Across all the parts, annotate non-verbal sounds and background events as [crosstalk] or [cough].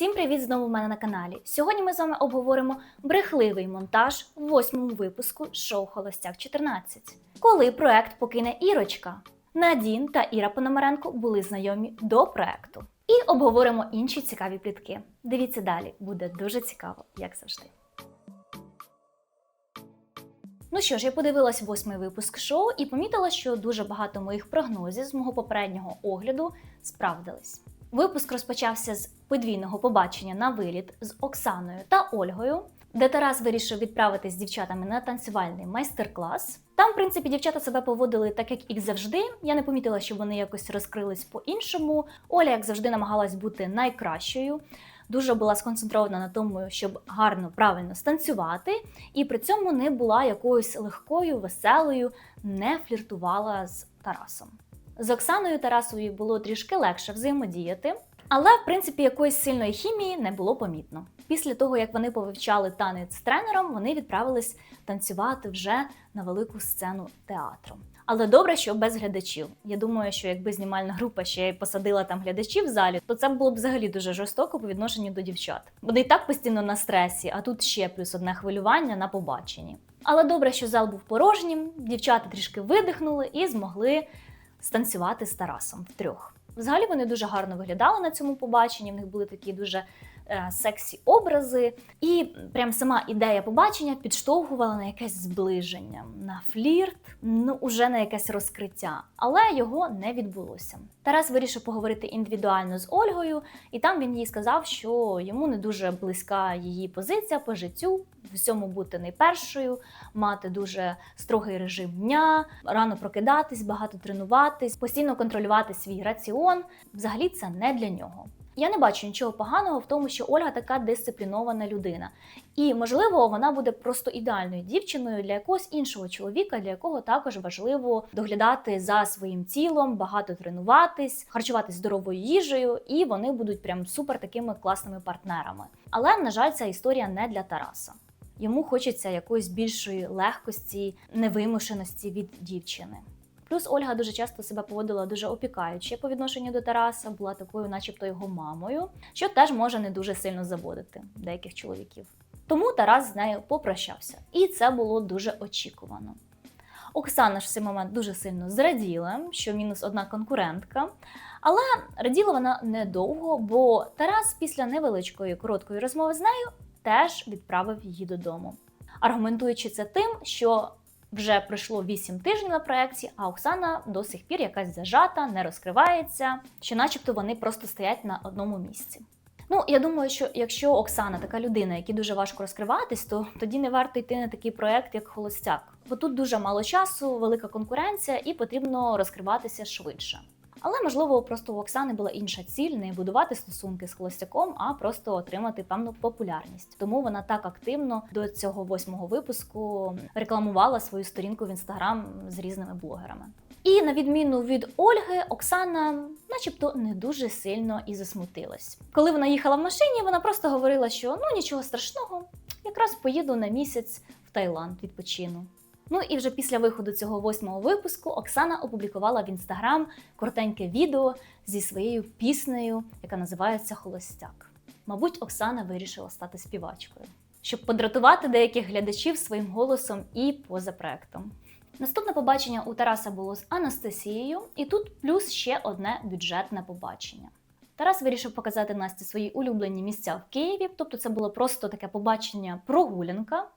Всім привіт знову в мене на каналі. Сьогодні ми з вами обговоримо брехливий монтаж в восьмому випуску шоу Холостяк 14. Коли проект покине Ірочка. Надін та Іра Пономаренко були знайомі до проекту. І обговоримо інші цікаві плітки. Дивіться далі, буде дуже цікаво, як завжди. Ну що ж, я подивилась восьмий випуск шоу і помітила, що дуже багато моїх прогнозів з мого попереднього огляду справдились. Випуск розпочався з подвійного побачення на виліт з Оксаною та Ольгою, де Тарас вирішив відправитись з дівчатами на танцювальний майстер-клас. Там, в принципі, дівчата себе поводили так, як і завжди. Я не помітила, що вони якось розкрились по-іншому. Оля, як завжди, намагалась бути найкращою. Дуже була сконцентрована на тому, щоб гарно, правильно станцювати, і при цьому не була якоюсь легкою, веселою, не фліртувала з Тарасом. З Оксаною Тарасовою було трішки легше взаємодіяти, але в принципі якоїсь сильної хімії не було помітно. Після того, як вони повивчали танець з тренером, вони відправились танцювати вже на велику сцену театру. Але добре, що без глядачів. Я думаю, що якби знімальна група ще й посадила там глядачів в залі, то це було б взагалі дуже жорстоко по відношенню до дівчат. Вони і так постійно на стресі, а тут ще плюс одне хвилювання на побаченні. Але добре, що зал був порожнім, дівчата трішки видихнули і змогли станцювати з Тарасом втрьох. Взагалі вони дуже гарно виглядали на цьому побаченні. В них були такі дуже сексі образи, і прям сама ідея побачення підштовхувала на якесь зближення, на флірт, ну уже на якесь розкриття, але його не відбулося. Тарас вирішив поговорити індивідуально з Ольгою, і там він їй сказав, що йому не дуже близька її позиція по життю, всьому бути найпершою, мати дуже строгий режим дня, рано прокидатись, багато тренуватись, постійно контролювати свій раціон. Взагалі це не для нього. Я не бачу нічого поганого в тому, що Ольга така дисциплінована людина. І, можливо, вона буде просто ідеальною дівчиною для якогось іншого чоловіка, для якого також важливо доглядати за своїм тілом, багато тренуватись, харчуватись здоровою їжею, і вони будуть прям супер такими класними партнерами. Але, на жаль, ця історія не для Тараса. Йому хочеться якоїсь більшої легкості, невимушеності від дівчини. Плюс Ольга дуже часто себе поводила дуже опікаюче по відношенню до Тараса, була такою, начебто, його мамою, що теж може не дуже сильно заводити деяких чоловіків. Тому Тарас з нею попрощався, і це було дуже очікувано. Оксана ж в цей момент дуже сильно зраділа, що мінус одна конкурентка. Але раділа вона недовго, бо Тарас після невеличкої короткої розмови з нею теж відправив її додому, аргументуючи це тим, що вже пройшло 8 тижнів на проєкті, а Оксана до сих пір якась зажата, не розкривається, що, начебто, вони просто стоять на одному місці. Ну, я думаю, що якщо Оксана така людина, якій дуже важко розкриватись, то тоді не варто йти на такий проект, як Холостяк. Бо тут дуже мало часу, велика конкуренція, і потрібно розкриватися швидше. Але можливо, просто у Оксани була інша ціль не будувати стосунки з холостяком, а просто отримати певну популярність. Тому вона так активно до цього восьмого випуску рекламувала свою сторінку в інстаграм з різними блогерами. І на відміну від Ольги, Оксана, начебто, не дуже сильно і засмутилась. Коли вона їхала в машині, вона просто говорила, що ну нічого страшного, якраз поїду на місяць в Таїланд відпочину. Ну і вже після виходу цього восьмого випуску Оксана опублікувала в інстаграм коротеньке відео зі своєю піснею, яка називається Холостяк. Мабуть, Оксана вирішила стати співачкою, щоб подратувати деяких глядачів своїм голосом і поза проектом. Наступне побачення у Тараса було з Анастасією, і тут плюс ще одне бюджетне побачення. Тарас вирішив показати Насті свої улюблені місця в Києві, тобто це було просто таке побачення прогулянка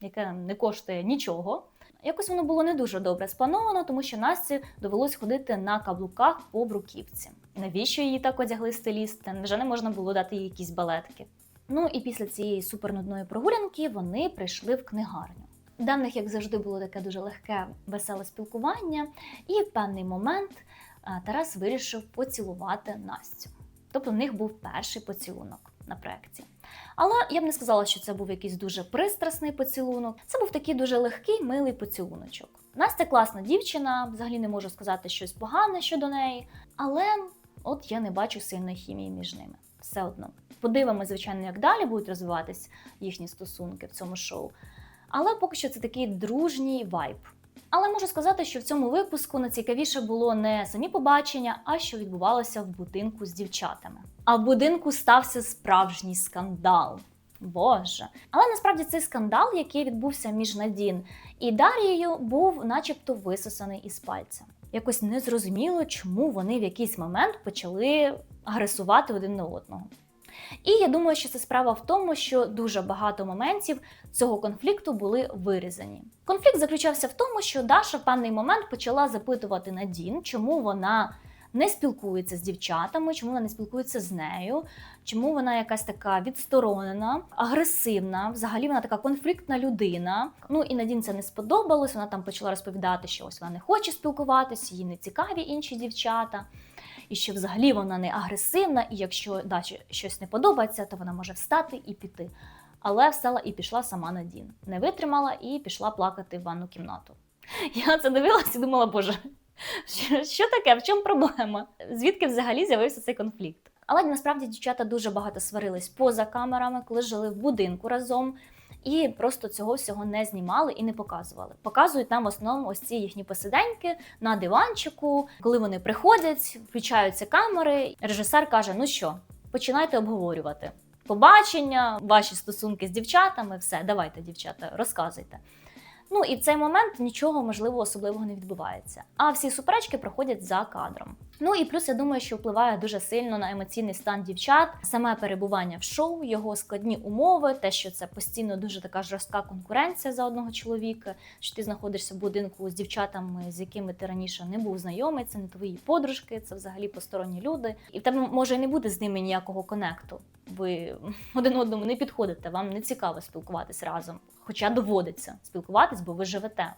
яке не коштує нічого. Якось воно було не дуже добре сплановано, тому що Насті довелось ходити на каблуках по бруківці. Навіщо її так одягли стилісти? Вже не можна було дати їй якісь балетки. Ну і після цієї супернудної прогулянки вони прийшли в книгарню. Де в них, як завжди, було таке дуже легке, веселе спілкування, і в певний момент Тарас вирішив поцілувати Настю. Тобто в них був перший поцілунок на проєкті. Але я б не сказала, що це був якийсь дуже пристрасний поцілунок. Це був такий дуже легкий, милий поцілуночок. Настя класна дівчина, взагалі не можу сказати щось погане щодо неї, але от я не бачу сильної хімії між ними. Все одно. Подивимося, звичайно, як далі будуть розвиватись їхні стосунки в цьому шоу. Але поки що це такий дружній вайб. Але можу сказати, що в цьому випуску найцікавіше було не самі побачення, а що відбувалося в будинку з дівчатами. А в будинку стався справжній скандал. Боже. Але насправді цей скандал, який відбувся між Надін і Дарією, був начебто висосаний із пальця. Якось незрозуміло, чому вони в якийсь момент почали агресувати один на одного. І я думаю, що це справа в тому, що дуже багато моментів цього конфлікту були вирізані. Конфлікт заключався в тому, що Даша в певний момент почала запитувати Надін, чому вона не спілкується з дівчатами, чому вона не спілкується з нею, чому вона якась така відсторонена, агресивна. Взагалі вона така конфліктна людина. Ну і Надін це не сподобалось. Вона там почала розповідати, що ось вона не хоче спілкуватися, їй не цікаві інші дівчата. І що взагалі вона не агресивна, і якщо Дачі щось не подобається, то вона може встати і піти. Але встала і пішла сама Надін. Не витримала і пішла плакати в ванну кімнату. [laughs] Я це дивилася і думала, боже, що таке? В чому проблема? Звідки взагалі з'явився цей конфлікт? Але насправді дівчата дуже багато сварились поза камерами, коли жили в будинку разом. І просто цього всього не знімали і не показували. Показують нам в основному ось ці їхні посиденьки на диванчику. Коли вони приходять, включаються камери. Режисер каже: Ну що, починайте обговорювати побачення, ваші стосунки з дівчатами. Все, давайте, дівчата, розказуйте. Ну і в цей момент нічого можливо особливого не відбувається. А всі суперечки проходять за кадром. Ну і плюс я думаю, що впливає дуже сильно на емоційний стан дівчат, саме перебування в шоу, його складні умови, те, що це постійно дуже така жорстка конкуренція за одного чоловіка, що ти знаходишся в будинку з дівчатами, з якими ти раніше не був знайомий, це не твої подружки, це взагалі посторонні люди. І в тебе може не буде з ними ніякого конекту. Ви [laughs] один одному не підходите, вам не цікаво спілкуватись разом, хоча доводиться спілкуватись, бо ви живете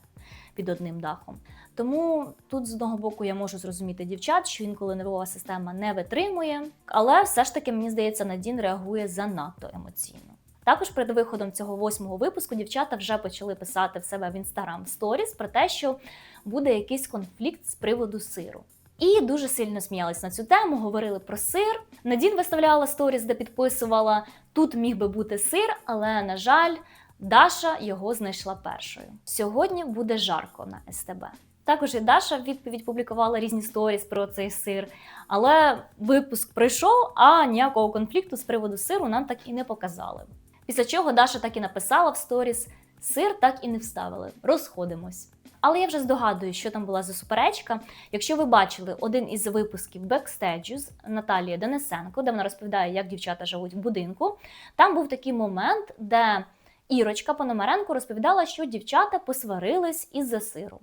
під одним дахом. Тому тут з одного боку я можу зрозуміти дівчат, що інколи нервова система не витримує, але все ж таки мені здається, Надін реагує занадто емоційно. Також перед виходом цього восьмого випуску дівчата вже почали писати в себе в інстаграм сторіс про те, що буде якийсь конфлікт з приводу сиру. І дуже сильно сміялись на цю тему, говорили про сир. Надін виставляла сторіс, де підписувала тут міг би бути сир, але на жаль, Даша його знайшла першою. Сьогодні буде жарко на СТБ. Також і Даша в відповідь публікувала різні сторіс про цей сир. Але випуск пройшов, а ніякого конфлікту з приводу сиру нам так і не показали. Після чого Даша так і написала в сторіс: сир так і не вставили. Розходимось. Але я вже здогадую, що там була за суперечка. Якщо ви бачили один із випусків бекстеджу з Наталії Денисенко, де вона розповідає, як дівчата живуть в будинку, там був такий момент, де Ірочка Пономаренко розповідала, що дівчата посварились із-за сиру.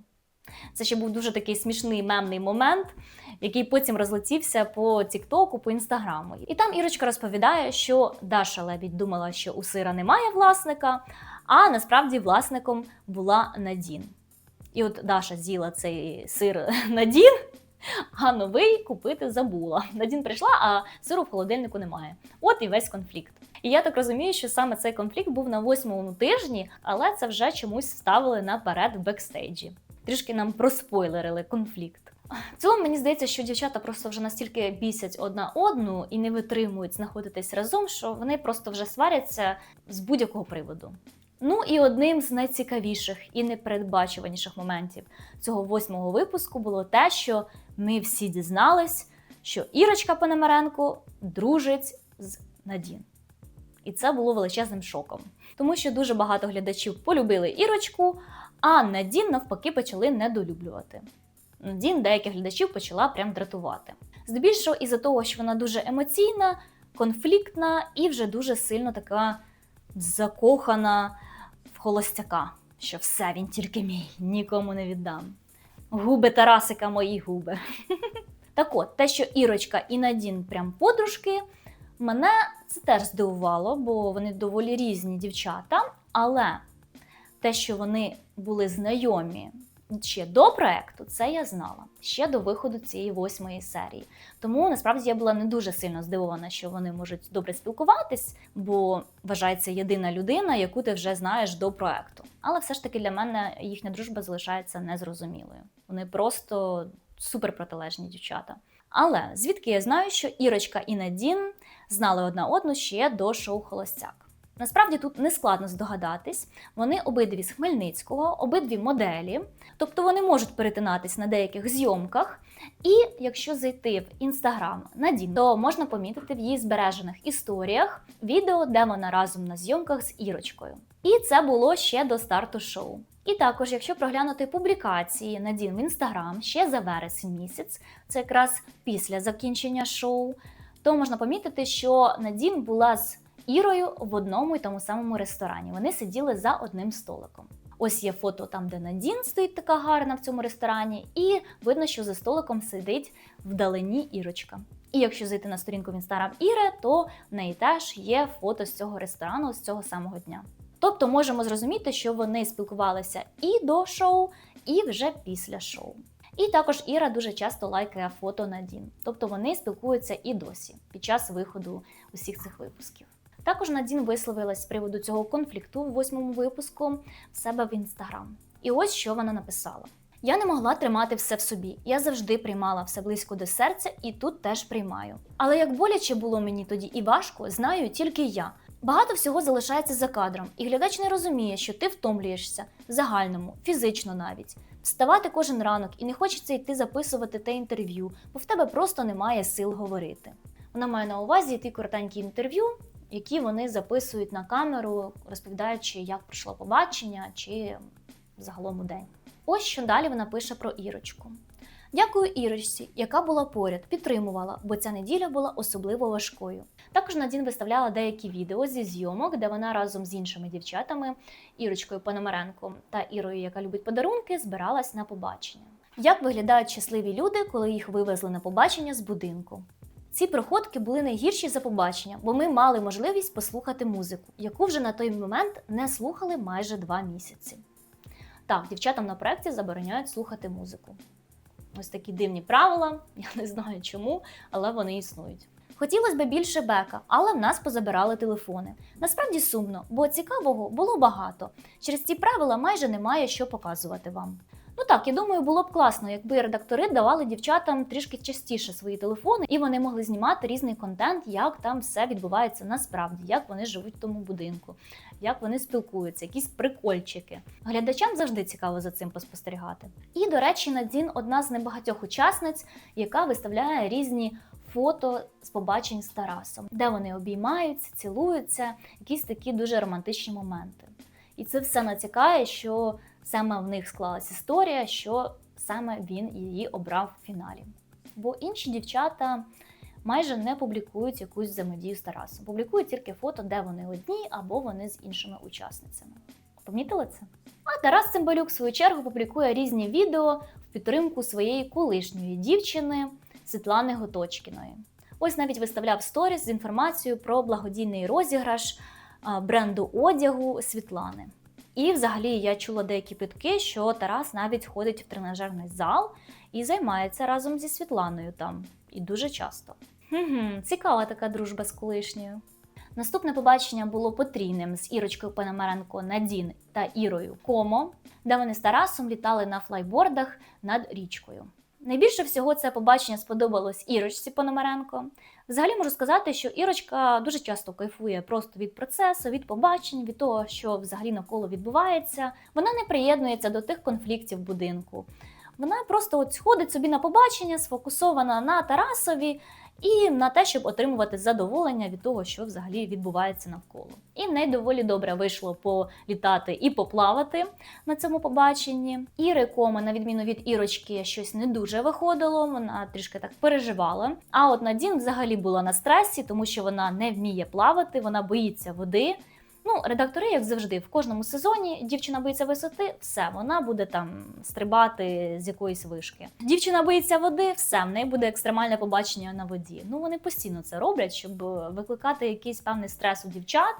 Це ще був дуже такий смішний мемний момент, який потім розлетівся по Тіктоку, по інстаграму. І там Ірочка розповідає, що Даша Лебідь думала, що у сира немає власника, а насправді власником була Надін. І от Даша з'їла цей сир [laughs] Надін, а новий купити забула. Надін прийшла, а сиру в холодильнику немає. От і весь конфлікт. І я так розумію, що саме цей конфлікт був на восьмому тижні, але це вже чомусь ставили наперед в бекстейджі. Трішки нам проспойлерили конфлікт. В цілому мені здається, що дівчата просто вже настільки бісять одна одну і не витримують знаходитись разом, що вони просто вже сваряться з будь-якого приводу. Ну і одним з найцікавіших і непередбачуваніших моментів цього восьмого випуску було те, що ми всі дізнались, що Ірочка Пономаренко дружить з Надін. І це було величезним шоком, тому що дуже багато глядачів полюбили Ірочку, а Надін навпаки почали недолюблювати. Надін деяких глядачів почала прям дратувати. Здебільшого із-за того, що вона дуже емоційна, конфліктна і вже дуже сильно така закохана в холостяка, що все він тільки мій, нікому не віддам. Губи Тарасика мої губи. [laughs] Так от, те, що Ірочка і Надін прям подружки, мене це теж здивувало, бо вони доволі різні дівчата. Але те, що вони були знайомі ще до проекту, це я знала ще до виходу цієї восьмої серії. Тому насправді я була не дуже сильно здивована, що вони можуть добре спілкуватись, бо вважається єдина людина, яку ти вже знаєш до проекту. Але все ж таки для мене їхня дружба залишається незрозумілою. Вони просто супер протилежні дівчата. Але звідки я знаю, що Ірочка і Надін знали одна одну ще до шоу Холостяк. Насправді тут не складно здогадатись. Вони обидві з Хмельницького, обидві моделі, тобто вони можуть перетинатись на деяких зйомках. І якщо зайти в інстаграм Надін, то можна помітити в її збережених історіях відео, де вона разом на зйомках з Ірочкою. І це було ще до старту шоу. І також, якщо проглянути публікації Надін в інстаграм ще за вересень місяць, це якраз після закінчення шоу, то можна помітити, що Надін була з Ірою в одному і тому самому ресторані. Вони сиділи за одним столиком. Ось є фото там, де Надін стоїть така гарна в цьому ресторані, і видно, що за столиком сидить вдалині Ірочка. І якщо зайти на сторінку в інстаграм Іри, то в неї теж є фото з цього ресторану з цього самого дня. Тобто можемо зрозуміти, що вони спілкувалися і до шоу, і вже після шоу. І також Іра дуже часто лайкає фото Надін, тобто вони спілкуються і досі під час виходу усіх цих випусків. Також Надін висловилась з приводу цього конфлікту в восьмому випуску в себе в інстаграм. І ось що вона написала: я не могла тримати все в собі. Я завжди приймала все близько до серця і тут теж приймаю. Але як боляче було мені тоді і важко, знаю тільки я. Багато всього залишається за кадром, і глядач не розуміє, що ти втомлюєшся в загальному, фізично навіть. Вставати кожен ранок і не хочеться йти записувати те інтерв'ю, бо в тебе просто немає сил говорити. Вона має на увазі ті коротенькі інтерв'ю, які вони записують на камеру, розповідаючи, як пройшло побачення чи загалом у день. Ось що далі вона пише про Ірочку. Дякую Ірочці, яка була поряд, підтримувала, бо ця неділя була особливо важкою. Також Надін виставляла деякі відео зі зйомок, де вона разом з іншими дівчатами, Ірочкою Пономаренко та Ірою, яка любить подарунки, збиралась на побачення. Як виглядають щасливі люди, коли їх вивезли на побачення з будинку? Ці проходки були найгірші за побачення, бо ми мали можливість послухати музику, яку вже на той момент не слухали майже два місяці. Так, дівчатам на проєкті забороняють слухати музику. Ось такі дивні правила, [laughs] я не знаю чому, але вони існують. Хотілося б більше бека, але в нас позабирали телефони. Насправді сумно, бо цікавого було багато. Через ці правила майже немає що показувати вам. Ну так, я думаю, було б класно, якби редактори давали дівчатам трішки частіше свої телефони, і вони могли знімати різний контент, як там все відбувається насправді, як вони живуть в тому будинку, як вони спілкуються, якісь прикольчики. Глядачам завжди цікаво за цим поспостерігати. І, до речі, Надін одна з небагатьох учасниць, яка виставляє різні. Фото з побачень з Тарасом, де вони обіймаються, цілуються, якісь такі дуже романтичні моменти. І це все натякає, що саме в них склалась історія, що саме він її обрав в фіналі. Бо інші дівчата майже не публікують якусь взаємодію з Тарасом. Публікують тільки фото, де вони одні або вони з іншими учасницями. Помітили це? А Тарас Цимбалюк, в свою чергу, публікує різні відео в підтримку своєї колишньої дівчини Світлани Готочкіної. Ось навіть виставляв сторіс з інформацією про благодійний розіграш бренду одягу Світлани. І взагалі я чула деякі питки, що Тарас навіть ходить в тренажерний зал і займається разом зі Світланою там. І дуже часто. Хм, Цікава така дружба з колишньою. Наступне побачення було потрійним з Ірочкою Пономаренко Надін та Ірою Комо, де вони з Тарасом літали на флайбордах над річкою. Найбільше всього це побачення сподобалось Ірочці Пономаренко. Взагалі можу сказати, що Ірочка дуже часто кайфує просто від процесу, від побачень, від того, що взагалі навколо відбувається. Вона не приєднується до тих конфліктів будинку. Вона просто от сходить собі на побачення, сфокусована на Тарасові і на те, щоб отримувати задоволення від того, що взагалі відбувається навколо. І в неї доволі добре вийшло політати і поплавати на цьому побаченні. Іри Кома, на відміну від Ірочки, щось не дуже виходило. Вона трішки так переживала. А от Надін взагалі була на стресі, тому що вона не вміє плавати, вона боїться води. Ну, редактори, як завжди, в кожному сезоні дівчина боїться висоти, все, вона буде там стрибати з якоїсь вишки. Дівчина боїться води, все, в неї буде екстремальне побачення на воді. Ну вони постійно це роблять, щоб викликати якийсь певний стрес у дівчат,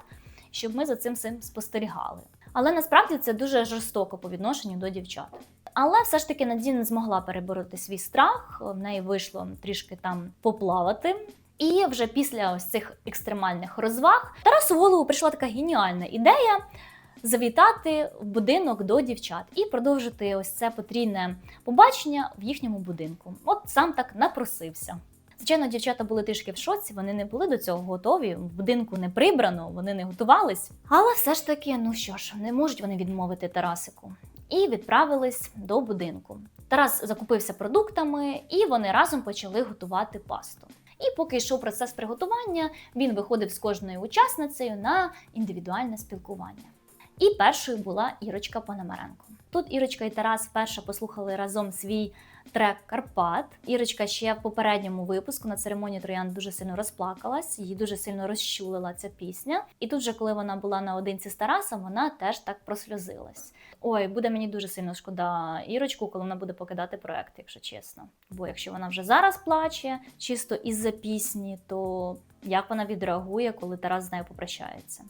щоб ми за цим всім спостерігали. Але насправді це дуже жорстоко по відношенню до дівчат. Але все ж таки Надін змогла перебороти свій страх. В неї вийшло трішки там поплавати. І вже після ось цих екстремальних розваг Тарасу голову прийшла така геніальна ідея завітати в будинок до дівчат і продовжити ось це потрійне побачення в їхньому будинку. От сам так напросився. Звичайно, дівчата були трішки в шоці, вони не були до цього готові. В будинку не прибрано, вони не готувались. Але все ж таки, ну що ж, не можуть вони відмовити Тарасику. І відправились до будинку. Тарас закупився продуктами, і вони разом почали готувати пасту. І поки йшов процес приготування, він виходив з кожною учасницею на індивідуальне спілкування. І першою була Ірочка Пономаренко. Тут Ірочка і Тарас вперше послухали разом свій трек Карпат. Ірочка ще в попередньому випуску на церемонії Троян дуже сильно розплакалась, її дуже сильно розчулила ця пісня. І тут, же, коли вона була наодинці з Тарасом, вона теж так просльозилась. Ой, буде мені дуже сильно шкода Ірочку, коли вона буде покидати проект, якщо чесно. Бо якщо вона вже зараз плаче, чисто із-за пісні, то як вона відреагує, коли Тарас з нею попрощається?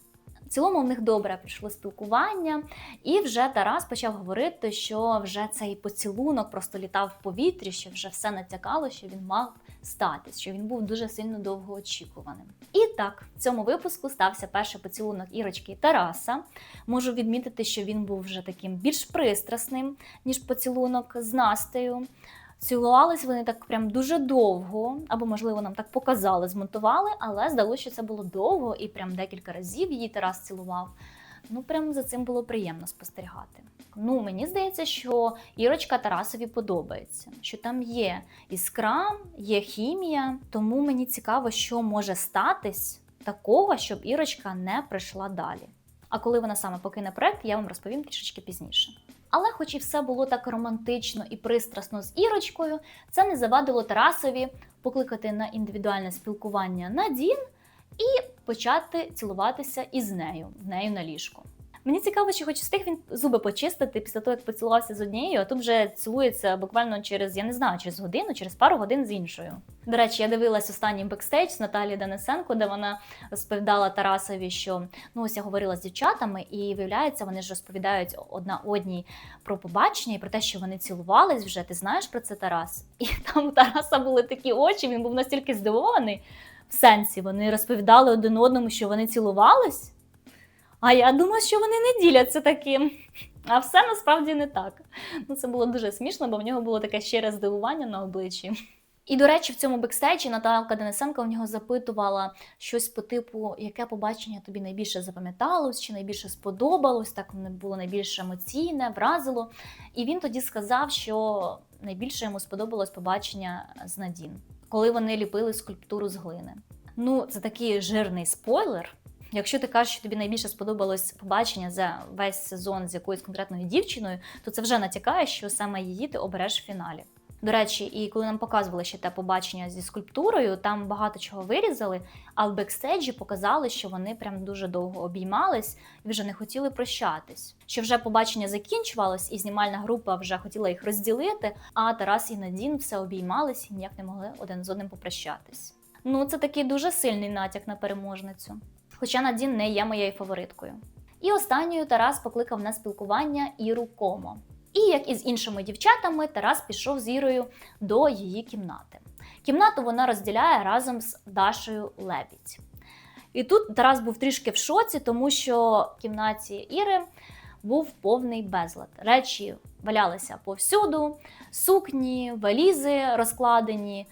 В цілому в них добре прийшло спілкування, і вже Тарас почав говорити, що вже цей поцілунок просто літав в повітрі, що вже все натякало, що він мав статись, що він був дуже сильно довгоочікуваним. І так, в цьому випуску стався перший поцілунок Ірочки і Тараса. Можу відмітити, що він був вже таким більш пристрасним, ніж поцілунок з Настею. Цілувались вони так прям дуже довго, або, можливо, нам так показали, змонтували, але здалося, що це було довго і прям декілька разів її Тарас цілував. Ну, прям за цим було приємно спостерігати. Ну, мені здається, що Ірочка Тарасові подобається, що там є іскра, є хімія, тому мені цікаво, що може статись такого, щоб Ірочка не прийшла далі. А коли вона саме покине проект, я вам розповім трішечки пізніше. Але, хоч і все було так романтично і пристрасно з Ірочкою, це не завадило Тарасові покликати на індивідуальне спілкування Надін і почати цілуватися із нею, в нею на ліжку. Мені цікаво, чи хоч встиг він зуби почистити після того, як поцілувався з однією, а тут вже цілується буквально через, я не знаю, через годину, через пару годин з іншою. До речі, я дивилась останній бекстейдж з Наталії Денисенко, де вона розповідала Тарасові, що ну ось я говорила з дівчатами, і виявляється, вони ж розповідають одна одній про побачення і про те, що вони цілувались вже. Ти знаєш про це Тарас? І там у Тараса були такі очі, він був настільки здивований. В сенсі вони розповідали один одному, що вони цілувались. А я думала, що вони не діляться таким. А все насправді не так. Ну, Це було дуже смішно, бо в нього було таке щире здивування на обличчі. І, до речі, в цьому бекстейджі Наталка Денисенко в нього запитувала щось по типу, яке побачення тобі найбільше запам'яталось, чи найбільше сподобалось, так було найбільш емоційне, вразило. І він тоді сказав, що найбільше йому сподобалось побачення з Надін, коли вони ліпили скульптуру з глини. Ну, це такий жирний спойлер. Якщо ти кажеш, що тобі найбільше сподобалось побачення за весь сезон з якоюсь конкретною дівчиною, то це вже натякає, що саме її ти обереш в фіналі. До речі, і коли нам показували ще те побачення зі скульптурою, там багато чого вирізали, а в бекстейджі показали, що вони прям дуже довго обіймались і вже не хотіли прощатись. Що вже побачення закінчувалось, і знімальна група вже хотіла їх розділити. А Тарас і Надін все обіймались і ніяк не могли один з одним попрощатись. Ну, це такий дуже сильний натяк на переможницю. Хоча Надін не є моєю фавориткою. І останньою Тарас покликав на спілкування Іру Комо. І як і з іншими дівчатами, Тарас пішов з Ірою до її кімнати. Кімнату вона розділяє разом з Дашею Лебідь. І тут Тарас був трішки в шоці, тому що в кімнаті Іри був повний безлад. Речі валялися повсюду, сукні, валізи розкладені.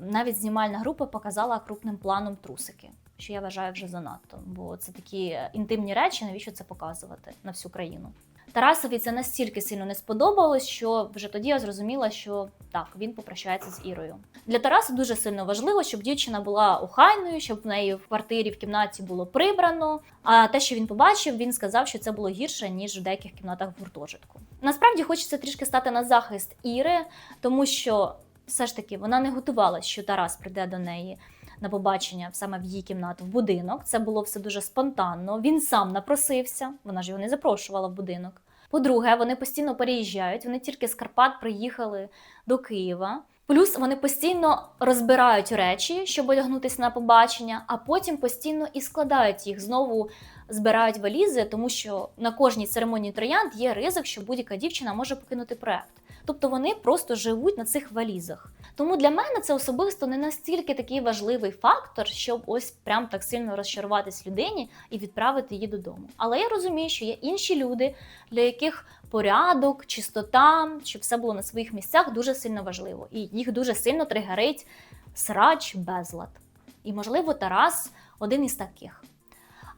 Навіть знімальна група показала крупним планом трусики, що я вважаю вже занадто, бо це такі інтимні речі, навіщо це показувати на всю країну. Тарасові це настільки сильно не сподобалось, що вже тоді я зрозуміла, що так, він попрощається з Ірою. Для Тараса дуже сильно важливо, щоб дівчина була охайною, щоб в неї в квартирі в кімнаті було прибрано. А те, що він побачив, він сказав, що це було гірше ніж в деяких кімнатах в гуртожитку. Насправді хочеться трішки стати на захист Іри, тому що все ж таки вона не готувалася, що Тарас прийде до неї. На побачення саме в її кімнату в будинок. Це було все дуже спонтанно. Він сам напросився, вона ж його не запрошувала в будинок. По-друге, вони постійно переїжджають. Вони тільки з Карпат приїхали до Києва. Плюс вони постійно розбирають речі, щоб одягнутися на побачення, а потім постійно і складають їх знову. Збирають валізи, тому що на кожній церемонії троянд є ризик, що будь-яка дівчина може покинути проект. Тобто вони просто живуть на цих валізах. Тому для мене це особисто не настільки такий важливий фактор, щоб ось прям так сильно розчаруватись людині і відправити її додому. Але я розумію, що є інші люди, для яких порядок, чистота, щоб все було на своїх місцях дуже сильно важливо, і їх дуже сильно тригерить срач, безлад. І, можливо, Тарас один із таких.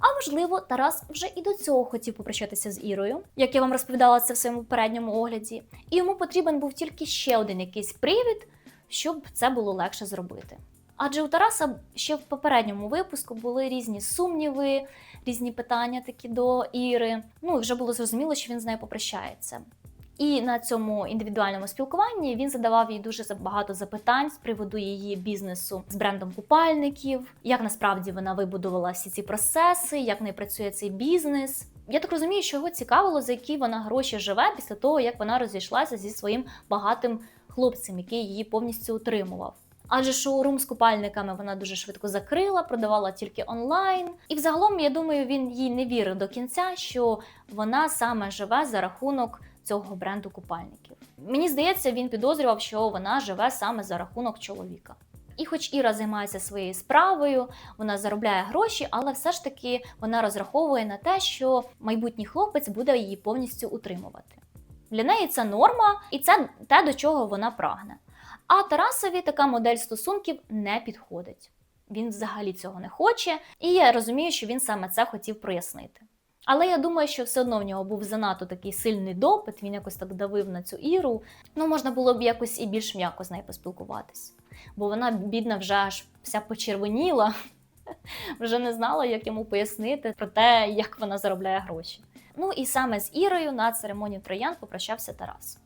А можливо, Тарас вже і до цього хотів попрощатися з Ірою, як я вам розповідала це в своєму попередньому огляді, і йому потрібен був тільки ще один якийсь привід, щоб це було легше зробити. Адже у Тараса ще в попередньому випуску були різні сумніви, різні питання такі до Іри. Ну і вже було зрозуміло, що він з нею попрощається. І на цьому індивідуальному спілкуванні він задавав їй дуже багато запитань з приводу її бізнесу з брендом купальників, як насправді вона вибудувала всі ці процеси, як в неї працює цей бізнес. Я так розумію, що його цікавило, за які вона гроші живе після того, як вона розійшлася зі своїм багатим хлопцем, який її повністю утримував. Адже шоурум з купальниками вона дуже швидко закрила, продавала тільки онлайн. І взагалом, я думаю, він їй не вірив до кінця, що вона саме живе за рахунок цього бренду купальників. Мені здається, він підозрював, що вона живе саме за рахунок чоловіка. І хоч Іра займається своєю справою, вона заробляє гроші, але все ж таки вона розраховує на те, що майбутній хлопець буде її повністю утримувати. Для неї це норма, і це те, до чого вона прагне. А Тарасові така модель стосунків не підходить. Він взагалі цього не хоче, і я розумію, що він саме це хотів прояснити. Але я думаю, що все одно в нього був занадто такий сильний допит, він якось так давив на цю іру. Ну, можна було б якось і більш м'яко з нею поспілкуватись. Бо вона, бідна, вже аж вся почервоніла, [laughs] вже не знала, як йому пояснити про те, як вона заробляє гроші. Ну і саме з Ірою на церемонію троян попрощався Тарас.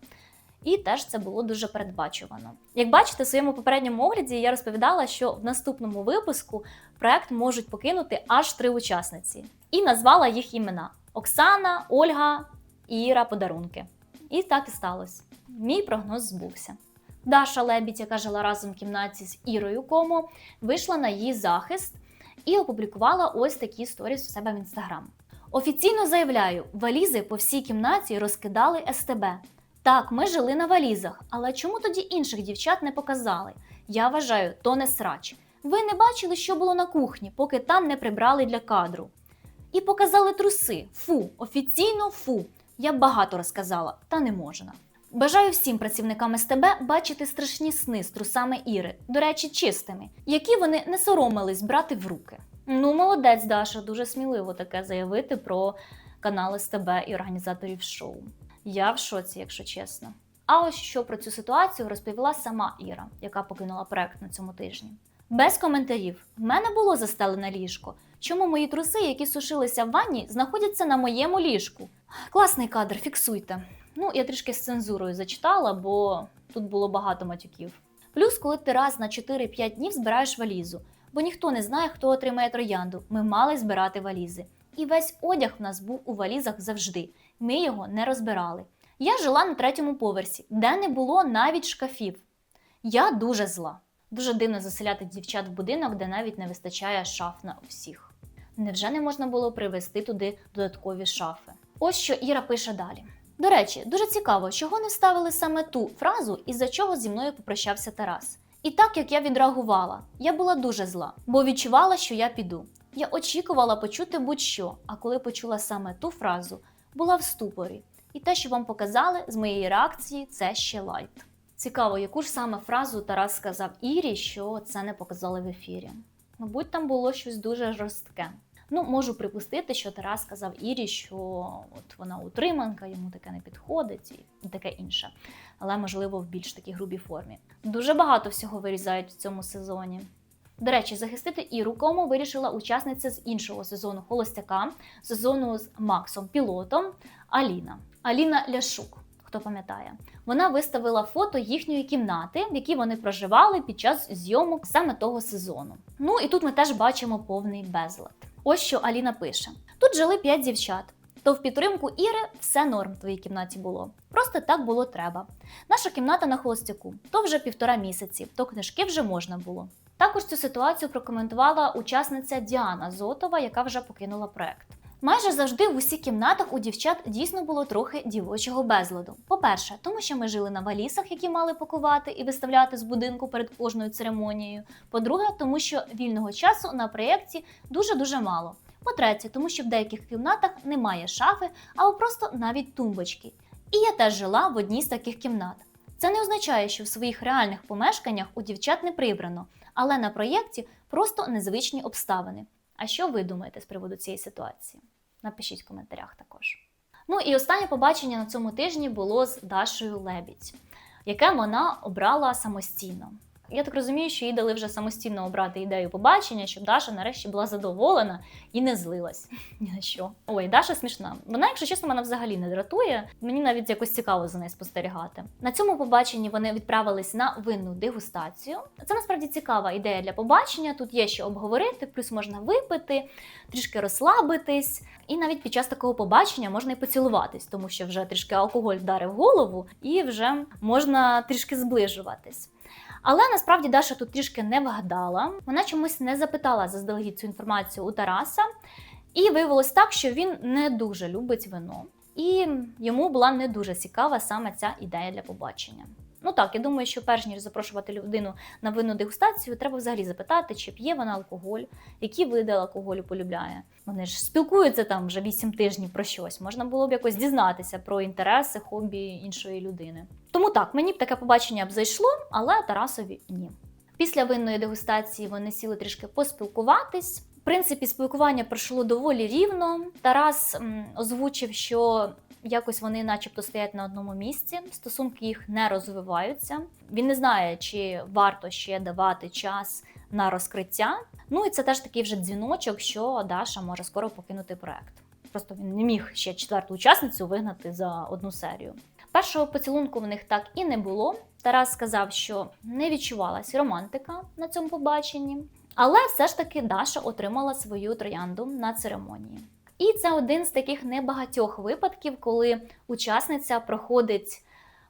І теж це було дуже передбачувано. Як бачите, в своєму попередньому огляді я розповідала, що в наступному випуску проект можуть покинути аж три учасниці, і назвала їх імена: Оксана, Ольга і Іра подарунки. І так і сталося. Мій прогноз збувся. Даша Лебідь, яка жила разом в кімнаті з Ірою Комо, вийшла на її захист і опублікувала ось такі сторіс у себе в інстаграм. Офіційно заявляю, валізи по всій кімнаті розкидали СТБ. Так, ми жили на валізах, але чому тоді інших дівчат не показали? Я вважаю, то не срач. Ви не бачили, що було на кухні, поки там не прибрали для кадру. І показали труси. Фу, офіційно фу. Я багато розказала, та не можна. Бажаю всім працівникам СТБ бачити страшні сни з трусами Іри, до речі, чистими, які вони не соромились брати в руки. Ну, молодець, Даша, дуже сміливо таке заявити про канал СТБ і організаторів шоу. Я в шоці, якщо чесно. А ось що про цю ситуацію розповіла сама Іра, яка покинула проект на цьому тижні. Без коментарів. В мене було застелене ліжко. Чому мої труси, які сушилися в ванні, знаходяться на моєму ліжку? Класний кадр, фіксуйте. Ну, я трішки з цензурою зачитала, бо тут було багато матюків. Плюс, коли ти раз на 4-5 днів збираєш валізу, бо ніхто не знає, хто отримає троянду. Ми мали збирати валізи. І весь одяг в нас був у валізах завжди. Ми його не розбирали. Я жила на третьому поверсі, де не було навіть шкафів. Я дуже зла. Дуже дивно заселяти дівчат в будинок, де навіть не вистачає шаф на всіх. Невже не можна було привезти туди додаткові шафи? Ось що Іра пише далі. До речі, дуже цікаво, чого не ставили саме ту фразу, із-за чого зі мною попрощався Тарас. І так як я відреагувала, я була дуже зла, бо відчувала, що я піду. Я очікувала почути будь-що, а коли почула саме ту фразу, була в ступорі. І те, що вам показали з моєї реакції, це ще лайт. Цікаво, яку ж саме фразу Тарас сказав Ірі, що це не показали в ефірі. Мабуть, там було щось дуже жорстке. Ну, можу припустити, що Тарас сказав Ірі, що от вона утриманка, йому таке не підходить і таке інше. Але можливо в більш такій грубій формі. Дуже багато всього вирізають в цьому сезоні. До речі, захистити Іру Кому вирішила учасниця з іншого сезону Холостяка, сезону з Максом Пілотом Аліна. Аліна Ляшук, хто пам'ятає, вона виставила фото їхньої кімнати, в якій вони проживали під час зйомок саме того сезону. Ну і тут ми теж бачимо повний безлад. Ось що Аліна пише: тут жили п'ять дівчат. То в підтримку Іри все норм в твоїй кімнаті було. Просто так було треба. Наша кімната на холостяку, то вже півтора місяці, то книжки вже можна було. Також цю ситуацію прокоментувала учасниця Діана Зотова, яка вже покинула проект. Майже завжди в усіх кімнатах у дівчат дійсно було трохи дівочого безладу. По-перше, тому що ми жили на валісах, які мали пакувати і виставляти з будинку перед кожною церемонією. По-друге, тому що вільного часу на проєкті дуже-дуже мало. По-третє, тому що в деяких кімнатах немає шафи або просто навіть тумбочки. І я теж жила в одній з таких кімнат. Це не означає, що в своїх реальних помешканнях у дівчат не прибрано, але на проєкті просто незвичні обставини. А що ви думаєте з приводу цієї ситуації? Напишіть в коментарях також. Ну і останнє побачення на цьому тижні було з Дашою Лебідь, яке вона обрала самостійно. Я так розумію, що їй дали вже самостійно обрати ідею побачення, щоб Даша нарешті була задоволена і не злилась. Ні на що. Ой, Даша смішна. Вона, якщо чесно, мене взагалі не дратує. Мені навіть якось цікаво за нею спостерігати. На цьому побаченні вони відправились на винну дегустацію. Це насправді цікава ідея для побачення. Тут є що обговорити, плюс можна випити, трішки розслабитись. І навіть під час такого побачення можна і поцілуватись, тому що вже трішки алкоголь вдарив голову, і вже можна трішки зближуватись. Але насправді Даша тут трішки не вгадала. Вона чомусь не запитала заздалегідь цю інформацію у Тараса, і виявилось так, що він не дуже любить вино, і йому була не дуже цікава саме ця ідея для побачення. Ну так, я думаю, що перш ніж запрошувати людину на винну дегустацію, треба взагалі запитати, чи п'є вона алкоголь, які види алкоголю полюбляє. Вони ж спілкуються там вже 8 тижнів про щось. Можна було б якось дізнатися про інтереси, хобі іншої людини. Тому так, мені б таке побачення б зайшло, але Тарасові ні. Після винної дегустації вони сіли трішки поспілкуватись. В принципі, спілкування пройшло доволі рівно. Тарас м, озвучив, що якось вони, начебто, стоять на одному місці, стосунки їх не розвиваються. Він не знає, чи варто ще давати час на розкриття. Ну і це теж такий вже дзвіночок, що Даша може скоро покинути проект. Просто він не міг ще четверту учасницю вигнати за одну серію. Першого поцілунку в них так і не було. Тарас сказав, що не відчувалась романтика на цьому побаченні, але все ж таки Даша отримала свою троянду на церемонії. І це один з таких небагатьох випадків, коли учасниця проходить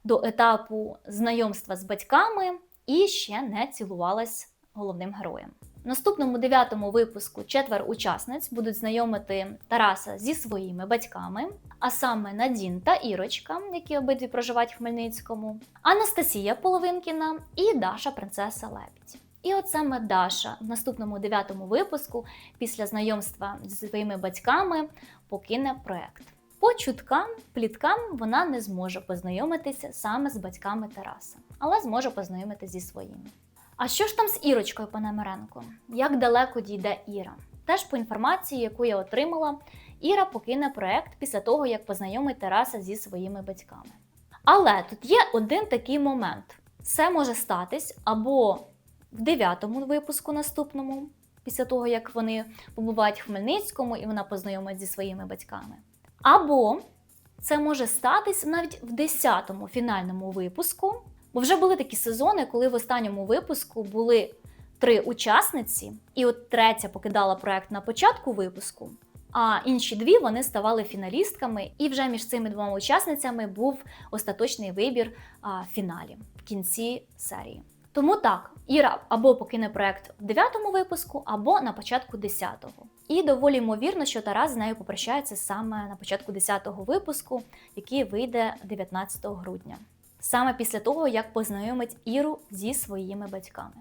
до етапу знайомства з батьками і ще не цілувалась головним героєм. В наступному дев'ятому випуску четвер учасниць будуть знайомити Тараса зі своїми батьками, а саме Надін та Ірочка, які обидві проживають в Хмельницькому, Анастасія Половинкіна і Даша Принцеса Лебідь. І от саме Даша в наступному дев'ятому випуску, після знайомства зі своїми батьками, покине проект. По чуткам, пліткам вона не зможе познайомитися саме з батьками Тараса, але зможе познайомитися зі своїми. А що ж там з Ірочкою Пономаренко? Як далеко дійде Іра? Теж по інформації, яку я отримала, Іра покине проект після того, як познайомить Тараса зі своїми батьками. Але тут є один такий момент: це може статись або в дев'ятому випуску наступному, після того, як вони побувають в Хмельницькому і вона познайомить зі своїми батьками. Або це може статись навіть в десятому фінальному випуску, бо вже були такі сезони, коли в останньому випуску були три учасниці, і от третя покидала проект на початку випуску. А інші дві вони ставали фіналістками, і вже між цими двома учасницями був остаточний вибір а, фіналі в кінці серії. Тому так, Іра або покине проект в дев'ятому випуску, або на початку десятого. І доволі ймовірно, що Тарас з нею попрощається саме на початку 10-го випуску, який вийде 19 грудня, саме після того, як познайомить Іру зі своїми батьками.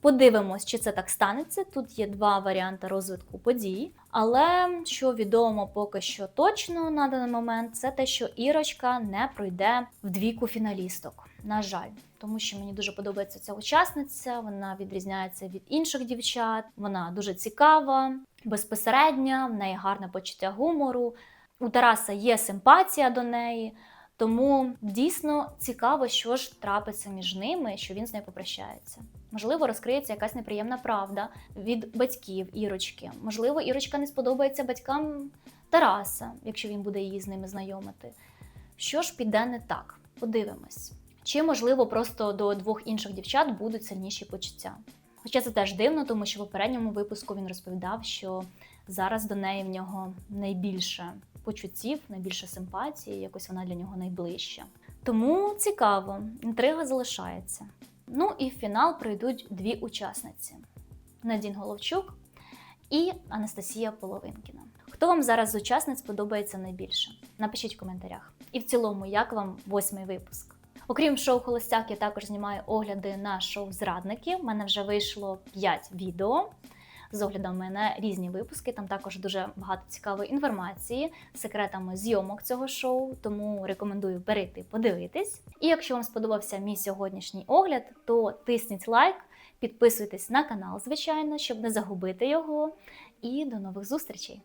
Подивимось, чи це так станеться. Тут є два варіанти розвитку подій. Але що відомо поки що точно на даний момент, це те, що Ірочка не пройде в двійку фіналісток. На жаль, тому що мені дуже подобається ця учасниця. Вона відрізняється від інших дівчат. Вона дуже цікава, безпосередня, в неї гарне почуття гумору. У Тараса є симпатія до неї. Тому дійсно цікаво, що ж трапиться між ними, що він з нею попрощається. Можливо, розкриється якась неприємна правда від батьків Ірочки. Можливо, Ірочка не сподобається батькам Тараса, якщо він буде її з ними знайомити. Що ж піде не так? Подивимось. Чи, можливо, просто до двох інших дівчат будуть сильніші почуття. Хоча це теж дивно, тому що в попередньому випуску він розповідав, що зараз до неї в нього найбільше почуттів, найбільше симпатії, якось вона для нього найближча. Тому цікаво, інтрига залишається. Ну і в фінал прийдуть дві учасниці: Надін Головчук і Анастасія Половинкіна. Хто вам зараз з учасниць подобається найбільше? Напишіть в коментарях. І в цілому, як вам восьмий випуск? Окрім шоу Холостяк, я також знімаю огляди на шоу Зрадники. У мене вже вийшло 5 відео. з оглядами на різні випуски. Там також дуже багато цікавої інформації, секретами зйомок цього шоу. Тому рекомендую перейти подивитись. І якщо вам сподобався мій сьогоднішній огляд, то тисніть лайк, підписуйтесь на канал, звичайно, щоб не загубити його. І до нових зустрічей!